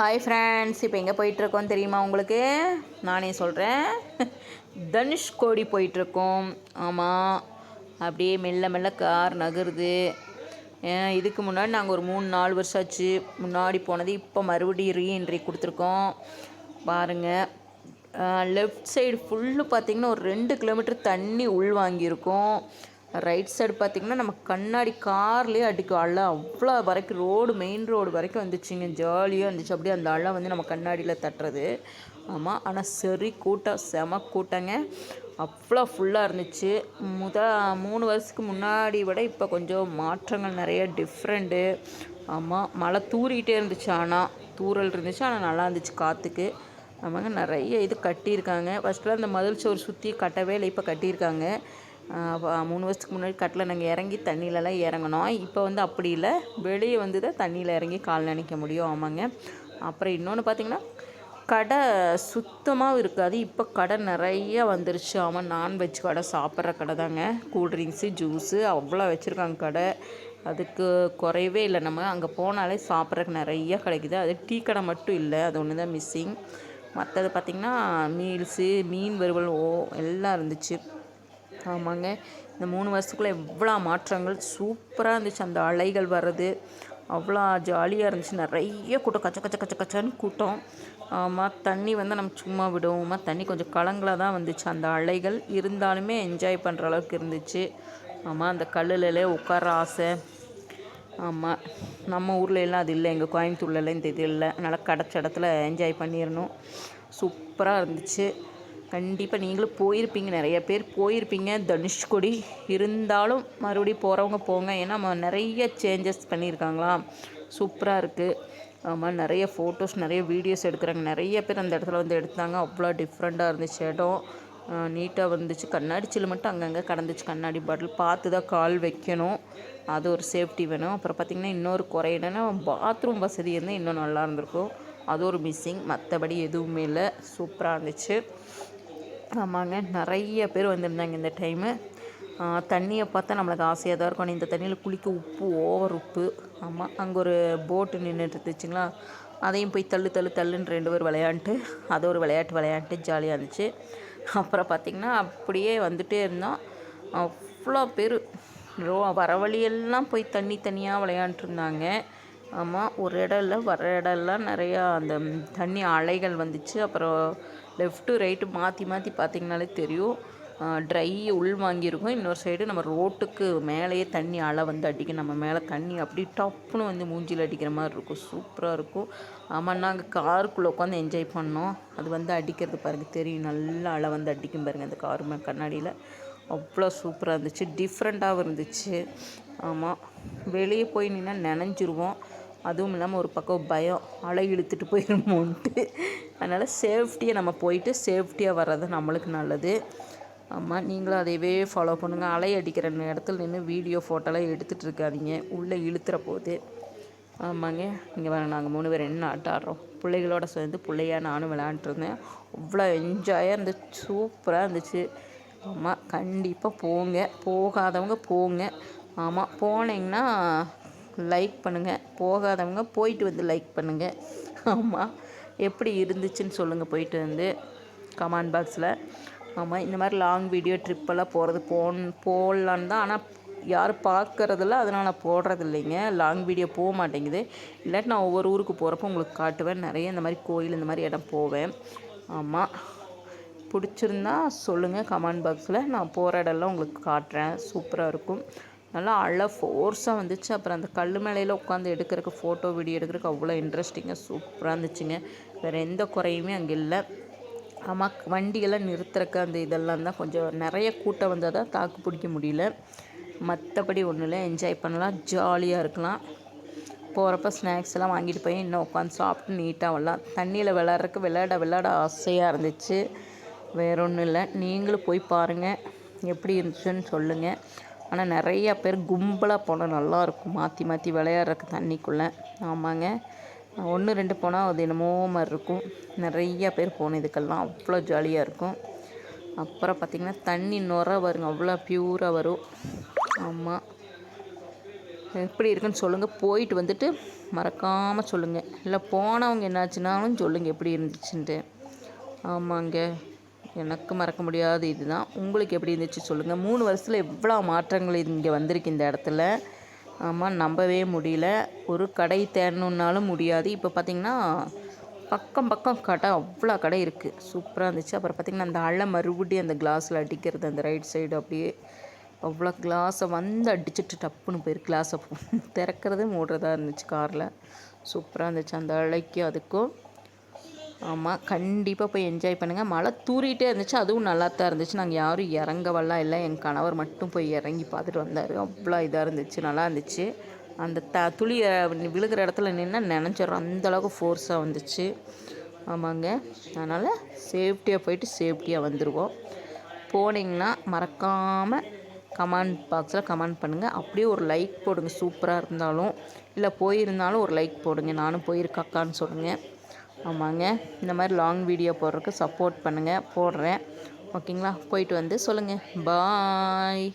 Hi friends இப்போ எங்கே போயிட்டுருக்கோம் தெரியுமா உங்களுக்கு? நானே சொல்கிறேன் தனுஷ்கோடி போயிட்டுருக்கோம். ஆமாம் அப்படியே மெல்ல மெல்ல கார் நகருது. இதுக்கு முன்னாடி நாங்கள் ஒரு மூணு நாலு வருஷம் ஆச்சு. முன்னாடி போனது இப்போ மறுபடியும் ரீஎன்ட்ரி கொடுத்துருக்கோம். பாருங்கள் லெஃப்ட் சைடு ஃபுல்லு பார்த்திங்கன்னா ஒரு ரெண்டு கிலோமீட்டர் தண்ணி உள் வாங்கியிருக்கோம். ரைட் சைடு பார்த்திங்கன்னா நம்ம கண்ணாடி கார்லேயே அடிக்கும் அலை அவ்வளோ வரைக்கும் ரோடு மெயின் ரோடு வரைக்கும் வந்துச்சுங்க. ஜாலியாக இருந்துச்சு. அப்படியே அந்த அலை வந்து நம்ம கண்ணாடியில் தட்டுறது. ஆமாம் ஆனால் சரி கூட்டம் செம கூட்டங்க. அவ்வளோ ஃபுல்லாக இருந்துச்சு. முத மூணு வருஷத்துக்கு முன்னாடி விட இப்போ கொஞ்சம் மாற்றங்கள் நிறைய டிஃப்ரெண்ட்டு ஆமாம் மழை தூறிக்கிட்டே இருந்துச்சு. ஆனால் தூறல் இருந்துச்சு. ஆனால் நல்லா இருந்துச்சு காற்றுக்கு ஆமாங்க நிறைய இது கட்டியிருக்காங்க. ஃபஸ்ட்டில் அந்த மதில் சோறு சுற்றி கட்டவே இல்லை. இப்போ கட்டியிருக்காங்க. மூணு வருஷத்துக்கு முன்னாடி கட்டில் நாங்கள் இறங்கி தண்ணியிலலாம் இறங்குனோம். இப்போ வந்து அப்படி இல்லை. வெளியே வந்து தான் தண்ணியில் இறங்கி கால் நினைக்க முடியும். ஆமாங்க. அப்புறம் இன்னொன்று பார்த்திங்கன்னா கடை சுத்தமாக இருக்காது. இப்போ கடை நிறைய வந்துருச்சு. ஆமாம் நான்வெஜ் கடை சாப்பிட்ற கடை தாங்க. கூல்ட்ரிங்க்ஸு ஜூஸு அவ்வளோ வச்சுருக்காங்க கடை. அதுக்கு குறையவே இல்லை. நம்ம அங்கே போனாலே சாப்பிட்றதுக்கு நிறைய கிடைக்குது. அது டீ கடை மட்டும் இல்லை. அது ஒன்று தான் மிஸ்ஸிங் மற்றது பார்த்திங்கன்னா மீல்ஸு மீன் வறுவல் ஓ எல்லாம் இருந்துச்சு. ஆமாங்க. இந்த மூணு வருஷத்துக்குள்ளே எவ்வளோ மாற்றங்கள். சூப்பராக இருந்துச்சு. அந்த அலைகள் வர்றது. அவ்வளோ ஜாலியாக இருந்துச்சு. நிறைய கூட்டம். கச்ச கச்ச கச்ச கச்சன்னு கூட்டம். ஆமாம் தண்ணி வந்து நம்ம சும்மா விடுவோமா. தண்ணி கொஞ்சம் கலங்களாக தான் வந்துச்சு. அந்த அலைகள் இருந்தாலுமே என்ஜாய் பண்ணுற அளவுக்கு இருந்துச்சு. ஆமாம் அந்த கல்லுலே உட்கார ஆசை. ஆமாம் நம்ம ஊரில் எல்லாம் அது இல்லை. எங்கள் கோயம்புத்தூர்லலாம் இந்த இது இல்லை. அதனால் கிடச்ச இடத்துல என்ஜாய் பண்ணிடணும் சூப்பராக இருந்துச்சு. கண்டிப்பாக நீங்களும் போயிருப்பீங்க. நிறைய பேர் போயிருப்பீங்க. தனுஷ்கொடி இருந்தாலும் மறுபடியும் போகிறவங்க போங்க. ஏன்னா நிறைய சேஞ்சஸ் பண்ணியிருக்காங்களா சூப்பராக இருக்குது ஆமாம் நிறைய ஃபோட்டோஸ் நிறைய வீடியோஸ் எடுக்கிறாங்க. நிறைய பேர் அந்த இடத்துல வந்து எடுத்தாங்க. அவ்வளோ டிஃப்ரெண்ட்டாக இருந்துச்சு இடம். நீட்டாக வந்துச்சு. கண்ணாடி சில்லு மட்டும் அங்கங்கே கடந்துச்சு. கண்ணாடி பாட்டில் பார்த்து தான் கால் வைக்கணும். அது ஒரு சேஃப்டி வேணும். அப்புறம் பார்த்திங்கன்னா இன்னொரு குறை என்னென்னா பாத்ரூம் வசதி இருந்தால் இன்னும் நல்லா இருந்திருக்கும். அது ஒரு மிஸ்ஸிங் மற்றபடி எதுவுமே இல்லை. சூப்பராக இருந்துச்சு. ஆமாங்க நிறைய பேர் வந்திருந்தாங்க இந்த டைமு தண்ணியை பார்த்தா நம்மளுக்கு ஆசையாக தான் இருக்கும். இந்த தண்ணியில் குளிக்க உப்பு ஓவர் உப்பு. ஆமாம் அங்கே ஒரு போட்டு நின்றுட்டு இருந்துச்சுங்களா? அதையும் போய் தள்ளு தள்ளு தள்ளுன்னு ரெண்டு பேர் விளையாண்டுட்டு அது ஒரு விளையாட்டு விளையாண்டு ஜாலியாக இருந்துச்சு. அப்புறம் பார்த்திங்கன்னா அப்படியே வந்துகிட்டே இருந்தோம். அவ்வளோ பேர். ரோ வர வழியெல்லாம் போய் தண்ணி தனியாக விளையாண்டுருந்தாங்க ஆமாம் ஒரு இடம் இல்லை வர இடம்லாம் நிறையா அந்த தண்ணி அலைகள் வந்துச்சு. அப்புறம் லெஃப்ட்டு ரைட்டு மாற்றி மாற்றி பார்த்திங்கனாலே தெரியும். ட்ரை உள் வாங்கியிருக்கும். இன்னொரு சைடு நம்ம ரோட்டுக்கு மேலேயே தண்ணி அலை வந்து அடிக்கும். நம்ம மேலே தண்ணி அப்படி டப்புன்னு வந்து மூஞ்சியில் அடிக்கிற மாதிரி இருக்கும். சூப்பராக இருக்கும். ஆமாம் நாங்கள் காருக்குள்ளே உட்காந்து என்ஜாய் பண்ணோம். அது வந்து அடிக்கிறது பாருங்கள் தெரியும். நல்லா அலை வந்து அடிக்கும் பாருங்கள் அந்த கார் மே கண்ணாடியில். அவ்வளோ சூப்பராக இருந்துச்சு. டிஃப்ரெண்ட்டாகவும் இருந்துச்சு. ஆமாம் வெளியே போய் நின்னா நினைஞ்சிருவோம். அதுவும் இல்லாமல் ஒரு பக்கம் பயம் அலை இழுத்துட்டு போயிடுமோன்ட்டு அதனால் சேஃப்டியாக நம்ம போயிட்டு சேஃப்டியாக வர்றது நம்மளுக்கு நல்லது. ஆமாம் நீங்களும் அதையவே ஃபாலோ பண்ணுங்கள் அலை அடிக்கிற இடத்துல நின்று வீடியோ ஃபோட்டோலாம் எடுத்துகிட்டு இருக்காதிங்க. உள்ளே இழுத்துற போது. ஆமாங்க இங்கே வேறு நாங்கள் மூணு பேர் என்ன ஆட்டம் ஆடுறோம். பிள்ளைகளோட சேர்ந்து பிள்ளையாக நானும் விளையாண்டுருந்தேன் அவ்வளோ என்ஜாயாக இருந்துச்சு. சூப்பராக இருந்துச்சு. ஆமாம் கண்டிப்பாக போங்க. போகாதவங்க போங்க. ஆமாம் போனீங்கன்னா லைக் பண்ணுங்கள் போகாதவங்க போயிட்டு வந்து லைக் பண்ணுங்கள் ஆமாம் எப்படி இருந்துச்சுன்னு சொல்லுங்கள் போயிட்டு வந்து கமெண்ட் பாக்ஸில் ஆமாம் இந்த மாதிரி லாங் வீடியோ ட்ரிப்பெல்லாம் போகிறது போன் போடலான்னு தான். ஆனால் யாரும் பார்க்குறதில்ல அதனால் நான் போடுறது இல்லைங்க லாங் வீடியோ போக மாட்டேங்குது. இல்லாட்டி நான் ஒவ்வொரு ஊருக்கு போகிறப்போ உங்களுக்கு காட்டுவேன். நிறைய இந்த மாதிரி கோயில் இந்த மாதிரி இடம் போவேன். ஆமாம் பிடிச்சிருந்தா சொல்லுங்கள் கமெண்ட் பாக்ஸில் நான் போகிற இடம்லாம் உங்களுக்கு காட்டுறேன். சூப்பராக இருக்கும். நல்லா அழ ஃபோர்ஸாக வந்துச்சு. அப்புறம் அந்த கல் மேலையில் உட்காந்து எடுக்கிறதுக்கு ஃபோட்டோ வீடியோ எடுக்கிறதுக்கு அவ்வளோ இன்ட்ரெஸ்டிங்காக சூப்பராக இருந்துச்சுங்க. வேறு எந்த குறையுமே அங்கே இல்லை. ஆமாம் வண்டியெல்லாம் நிறுத்துறக்க அந்த இதெல்லாம் தான் கொஞ்சம் நிறைய கூட்டம் வந்தால் தான் தாக்கு பிடிக்க முடியல. மற்றபடி ஒன்றும் இல்லை. என்ஜாய் பண்ணலாம். ஜாலியாக இருக்கலாம். போகிறப்ப ஸ்நாக்ஸ் எல்லாம் வாங்கிட்டு போய் இன்னும் உட்காந்து சாப்பிட்டு நீட்டாக வரலாம். தண்ணியில் விளாட்றதுக்கு விளையாட விளையாட ஆசையாக இருந்துச்சு. வேற ஒன்றும் இல்லை. நீங்களும் போய் பாருங்கள் எப்படி இருந்துச்சுன்னு சொல்லுங்கள் ஆனால் நிறையா பேர் கும்பலாக போனால் நல்லாயிருக்கும் மாற்றி மாற்றி விளையாடுறக்கு தண்ணிக்குள்ளே. ஆமாங்க. ஒன்று ரெண்டு போனால் அது என்னமோ மாதிரி இருக்கும். நிறையா பேர் போன இதுக்கெல்லாம் அவ்வளோ ஜாலியாக இருக்கும். அப்புறம் பார்த்திங்கன்னா தண்ணி நுர வருங்க. அவ்வளோ ப்யூராக வரும். ஆமாம் எப்படி இருக்குன்னு சொல்லுங்கள் போயிட்டு வந்துட்டு மறக்காமல் சொல்லுங்கள் இல்லை போனவங்க என்னாச்சுனாலும் சொல்லுங்கள் எப்படி இருந்துச்சுன்ட்டு. ஆமாங்க. எனக்கு மறக்க முடியாத இதுதான். உங்களுக்கு எப்படி இருந்துச்சு சொல்லுங்கள் மூணு வருஷத்தில் எவ்வளோ மாற்றங்கள் இங்கே வந்திருக்கு இந்த இடத்துல? ஆமாம் நம்பவே முடியல. ஒரு கடை தேடணுன்னாலும் முடியாது. இப்போ பார்த்திங்கன்னா பக்கம் பக்கம் கடை அவ்வளோ கடை இருக்குது சூப்பராக இருந்துச்சு. அப்புறம் பார்த்திங்கன்னா அந்த அலை மறுபடியும் அந்த கிளாஸில் அடிக்கிறது அந்த ரைட் சைடு அப்படியே அவ்வளோ கிளாஸை வந்து அடிச்சுட்டு டப்புன்னு போயிரு கிளாஸை திறக்கிறது மூடுறதா இருந்துச்சு காரில் சூப்பராக இருந்துச்சு அந்த அலைக்கும் அதுக்கும். ஆமாம் கண்டிப்பாக போய் என்ஜாய் பண்ணுங்கள் மழை தூரிகிட்டே இருந்துச்சு அதுவும் நல்லா தான் இருந்துச்சு. நாங்கள் யாரும் இறங்கவெல்லாம் இல்லை. என் கணவர் மட்டும் போய் இறங்கி பார்த்துட்டு வந்தார். அவ்வளோ இதாக இருந்துச்சு நல்லா இருந்துச்சு. அந்த த துளி விழுகிற இடத்துல நின்று நினச்சிட்றோம். அந்தளவுக்கு ஃபோர்ஸாக வந்துச்சு. ஆமாங்க. அதனால் சேஃப்டியாக போயிட்டு சேஃப்டியாக வந்துடுவோம் போனீங்கன்னா மறக்காமல் கமெண்ட் பாக்ஸில் கமெண்ட் பண்ணுங்கள் அப்படியே ஒரு லைக் போடுங்க. சூப்பராக இருந்தாலும் இல்லை போயிருந்தாலும் ஒரு லைக் போடுங்க. நானும் போயிருக்காக்கான்னு சொல்லுங்கள் ஆமாங்க. இந்த மாதிரி லாங் வீடியோ போடுறதுக்கு சப்போர்ட் பண்ணுங்கள் போடுறேன். ஓகேங்களா போயிட்டு வந்து சொல்லுங்கள் பாய்